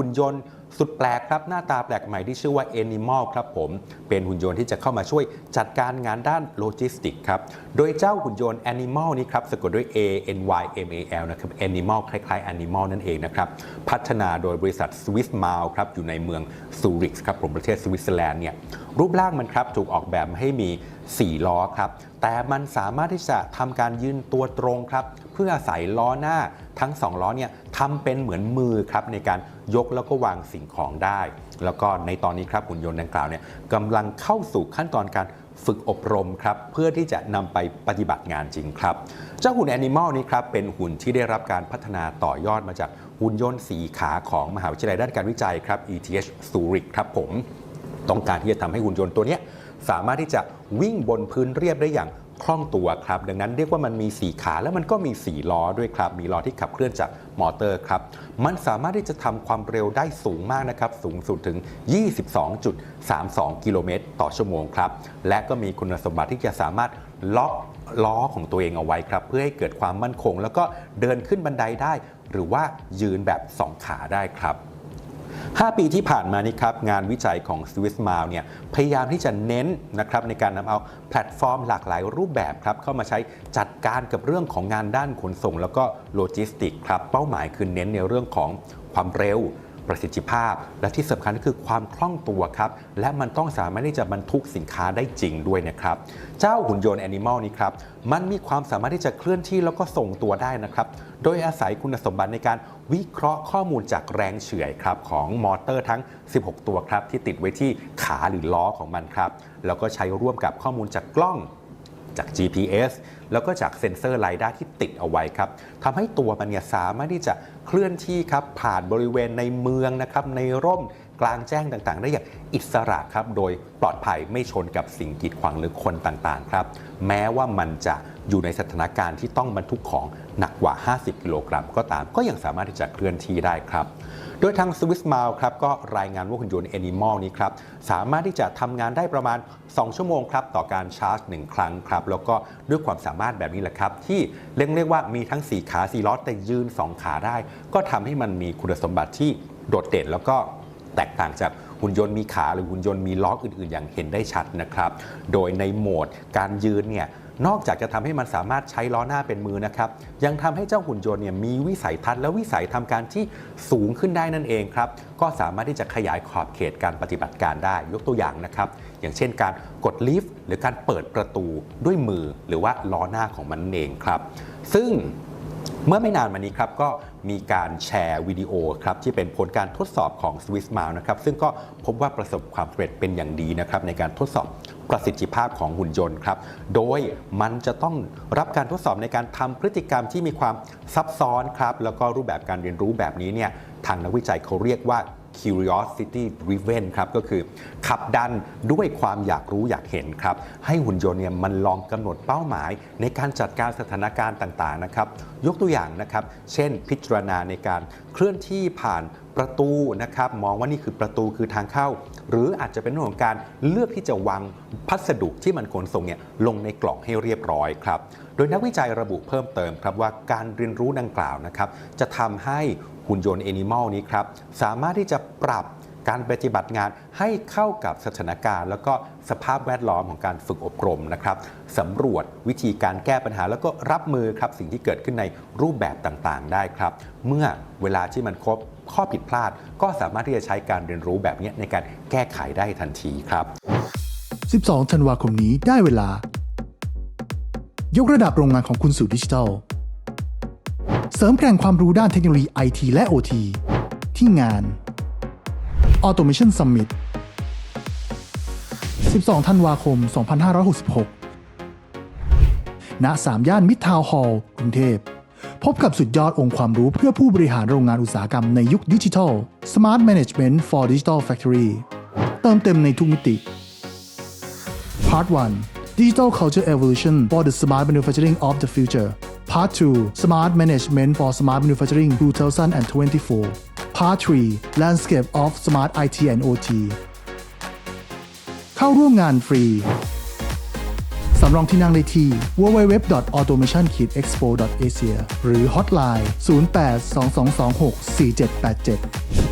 หุ่นยนต์สุดแปลกครับ หน้าตาแปลกใหม่ที่ชื่อว่า Animal ครับผม เป็นหุ่นยนต์ที่จะเข้ามาช่วยจัดการงานด้านโลจิสติกครับ โดยเจ้าหุ่นยนต์ Animal นี้ครับสะกดด้วย A N Y M A L นะครับ Animal คล้ายๆ Animal นั่นเองนะครับ พัฒนาโดยบริษัท Swiss m a l ครับ อยู่ในเมืองซูริกครับผมประเทศสวิตเซอร์แลนด์เนี่ยรูปร่างมันครับถูกออกแบบให้มี 4 ล้อครับ แต่มันสามารถที่จะทำการยืนตัวตรงครับเพื่อใส่ล้อหน้าทั้ง 2 ล้อเนี่ย ทำเป็นเหมือนมือครับในการยกแล้วก็วางสิ่งของได้ แล้วก็ในตอนนี้ครับหุ่นยนต์ดังกล่าวเนี่ยกำลังเข้าสู่ขั้นตอนการฝึกอบรมครับเพื่อที่จะนำไปปฏิบัติงานจริงครับ เจ้าหุ่นแอนิมอลนี้ครับเป็นหุ่นที่ได้รับการพัฒนาต่อยอดมาจากหุ่นยนต์สีขาของมหาวิทยาลัยด้านการวิจัยครับ ETH Zurich ครับผม ต้องการที่จะทำให้หุ่นยนต์ตัวนี้สามารถที่จะวิ่งบนพื้นเรียบได้อย่าง คล่องตัวครับ ดังนั้นเรียกว่ามันมี 4 ขาแล้วมันก็มี 4 ล้อด้วยครับ มีล้อที่ขับเคลื่อนจากมอเตอร์ครับ มันสามารถที่จะทำความเร็วได้สูงมากนะครับ สูงสุดถึง 22.32 กิโลเมตรต่อชั่วโมงครับ และก็มีคุณสมบัติที่จะสามารถล็อกล้อของตัวเองเอาไว้ครับ เพื่อให้เกิดความมั่นคง แล้วก็เดินขึ้นบันไดได้ หรือว่ายืนแบบ 2 ขาได้ครับ 5 ปีที่ผ่านมานี้ครับงานวิจัยของ Swiss m a l เนี่ยพยายามที่จะเน้นนะครับในการนำเอาแพลตฟอร์มหลากหลายรูปแบบครับเข้ามาใช้จัดการกับเรื่องของงานด้านขนส่ง แล้วก็โลจิสติกครับเป้าหมายคือเน้นในเรื่องของความเร็วประสิทธิภาพ และที่สำคัญก็คือความคล่องตัวครับ และมันต้องสามารถที่จะบรรทุกสินค้าได้จริงด้วยนะครับ เจ้าหุ่นยนต์แอนิมอลนี้ครับ มันมีความสามารถที่จะเคลื่อนที่แล้วก็ส่งตัวได้นะครับ โดยอาศัยคุณสมบัติในการ วิเคราะห์ข้อมูลจากแรงเฉื่อยครับของมอเตอร์ทั้ง 16 ตัวครับที่ติดไว้ที่ขาหรือล้อของมันครับ แล้วก็ใช้ร่วมกับข้อมูลจากกล้องจาก GPS แล้วก็จากเซ็นเซอร์ไรด้าที่ติดเอาไว้ครับทำให้ตัวมันเนี่ยสามารถที่จะเคลื่อนที่ครับผ่านบริเวณในเมืองนะครับในร่ม กลางแจ้งต่างๆ ได้อย่างอิสระครับ โดยปลอดภัยไม่ชนกับสิ่งกีดขวางหรือคนต่างๆ ครับ แม้ว่ามันจะอยู่ในสถานการณ์ที่ต้องบรรทุกของหนักกว่า 50 กิโลกรัมก็ตามก็ยังสามารถที่จะเคลื่อนที่ได้ครับ โดยทาง Swiss m a l ครับก็รายงานว่าหุ่นยนต์ Animal นี้ครับ สามารถที่จะทำงานได้ประมาณ 2 ชั่วโมงครับ ต่อการชาร์จ 1 ครั้งครับ แล้วก็ด้วยความสามารถแบบนี้แหละครับ ที่เรียกเรียกว่ามีทั้ง 4 ขา4ล้อแต่ยืน 2 ขาได้ ก็ทำให้มันมีคุณสมบัติที่โดดเด่นแล้วก็ แตกต่างจากหุ่นยนต์มีขาหรือหุ่นยนต์มีล้ออื่น ๆ อย่างเห็นได้ชัดนะครับ โดยในโหมดการยืนเนี่ยนอกจากจะทำให้มันสามารถใช้ล้อหน้าเป็นมือนะครับ ยังทำให้เจ้าหุ่นยนต์เนี่ยมีวิสัยทัศน์และวิสัยทำการที่สูงขึ้นได้นั่นเองครับ ก็สามารถที่จะขยายขอบเขตการปฏิบัติการได้ ยกตัวอย่างนะครับ อย่างเช่นการกดลิฟต์หรือการเปิดประตูด้วยมือหรือว่าล้อหน้าของมันเองครับ ซึ่ง เมื่อไม่นานมานี้ครับก็มีการแชร์วิดีโอครับที่เป็นผลการทดสอบของ Swiss m a l นะครับซึ่งก็พบว่าประสบความสำเร็จเป็นอย่างดีนะครับในการทดสอบประสิทธิภาพของหุ่นยนต์ครับ โดยมันจะต้องรับการทดสอบในการทำพฤติกรรมที่มีความซับซ้อนครับ แล้วก็รูปแบบการเรียนรู้แบบนี้เนี่ยทางนักวิจัยเขาเรียกว่า curiosity driven ครับก็คือขับดันด้วยความอยากรู้อยากเห็นครับ ให้หุ่นยนต์เนี่ยมันลองกำหนดเป้าหมาย ในการจัดการสถานการณ์ต่างๆนะครับ ยกตัวอย่างนะครับ เช่นพิจารณาในการเคลื่อนที่ผ่านประตูนะครับ มองว่านี่คือประตูคือทางเข้า หรืออาจจะเป็นเรื่องของการเลือกที่จะวางพัสดุที่มันขนส่งเนี่ยลงในกล่องให้เรียบร้อยครับ โดยนักวิจัยระบุเพิ่มเติมครับว่าการเรียนรู้ดังกล่าวนะครับจะทำให้ หุ่นยนต์ Animal นี้ครับสามารถที่จะปรับการปฏิบัติงานให้เข้ากับสถานการณ์ แล้วก็สภาพแวดล้อมของการฝึกอบรมนะครับสำรวจวิธีการแก้ปัญหา แล้วก็รับมือครับสิ่งที่เกิดขึ้นในรูปแบบต่างๆ ได้ครับ เมื่อเวลาที่มันครบข้อผิดพลาด ก็สามารถที่จะใช้การเรียนรู้แบบนี้ในการแก้ไขได้ทันทีครับ 12 ธันวาคมนี้ได้เวลา ยกระดับโรงงานของคุณสู่ดิจิทัล เสริมแกร่งความรู้ด้านเทคโนโลยีไอทีและ OT ที่งาน Automation Summit 12 ธันวาคม 2566ณ3ย่านมิตรทาวน์ฮอลล์กรุงเทพ พบกับสุดยอดองค์ความรู้เพื่อผู้บริหารโรงงานอุตสาหกรรมในยุคดิจิทัล Smart Management for Digital Factory เติมเต็มในทุกมิติ Part 1 Digital Culture Evolution for the Smart Manufacturing of the Future Part 2 Smart Management for Smart Manufacturing 2024 Part 3 Landscape of Smart IT and OT เข้าร่วมงานฟรี สำรองที่นั่งได้ที่ www.automation-expo.asia หรือ hotline 0822264787